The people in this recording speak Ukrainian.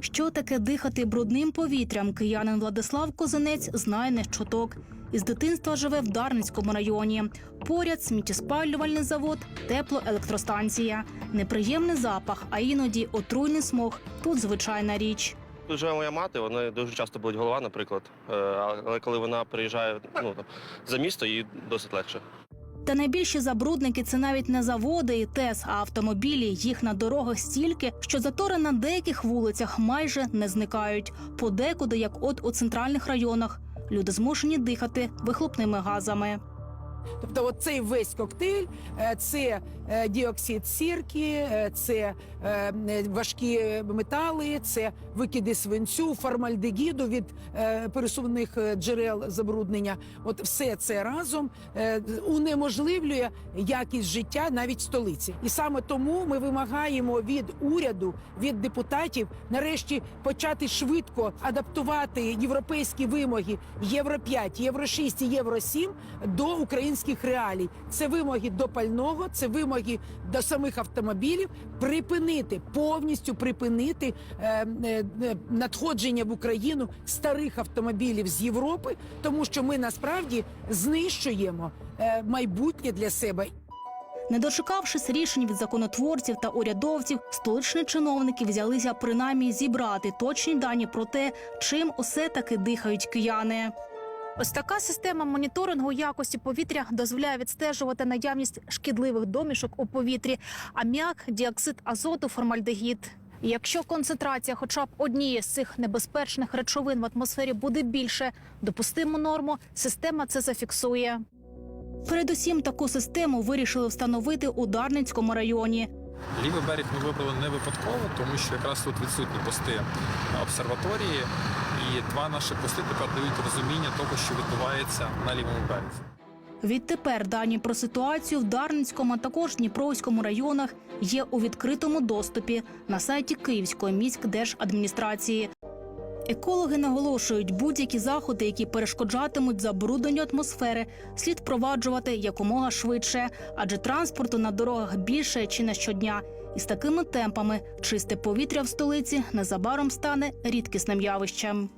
Що таке дихати брудним повітрям? Киянин Владислав Козинець знає не чуток. Із дитинства живе в Дарницькому районі. Поряд сміттєспалювальний завод, теплоелектростанція. Неприємний запах, а іноді отруйний смог. Тут звичайна річ. Тут живе моя мати, вона дуже часто болить голова, наприклад. Е, Але коли вона приїжджає ну, за місто, їй досить легше. Та найбільші забрудники це навіть не заводи і ТЕС, а автомобілі. Їх на дорогах стільки, що затори на деяких вулицях майже не зникають. Подекуди, як от у центральних районах, люди змушені дихати вихлопними газами. Тобто, от цей весь коктейль е, це е, діоксид сірки, е, це важкі метали, це викиди свинцю, формальдегіду від пересувних джерел забруднення. От все це разом унеможливлює якість життя навіть столиці. І саме тому ми вимагаємо від уряду, від депутатів нарешті почати швидко адаптувати європейські вимоги Євро 5, Євро 6 і Євро 7 до українських реалій. Це вимоги до пального, це вимоги до самих автомобілів. Припинити повністю припинити е, е, е, надходження в Україну старих автомобілів з Європи, тому що ми насправді знищуємо е, майбутнє для себе Не дочекавшись рішень від законотворців та урядовців, столичні чиновники взялися принаймні зібрати точні дані про те, чим усе таки дихають кияни. Ось така система моніторингу якості повітря дозволяє відстежувати наявність шкідливих домішок у повітрі, аміак, діоксид азоту, формальдегід. Якщо концентрація хоча б однієї з цих небезпечних речовин в атмосфері буде більше, допустиму норму, система це зафіксує. Передусім таку систему вирішили встановити у Дарницькому районі. Лівий берег ми вибрали не випадково, тому що якраз тут відсутні пости обсерваторії, два наші пости тепер дають розуміння того, що відбувається на лівому березі. Відтепер дані про ситуацію в Дарницькому, а також Дніпровському районах є у відкритому доступі на сайті Київської міськдержадміністрації. Екологи наголошують, будь-які заходи, які перешкоджатимуть забрудненню атмосфери, слід впроваджувати якомога швидше, адже транспорту на дорогах більше чи не щодня. І з такими темпами чисте повітря в столиці незабаром стане рідкісним явищем.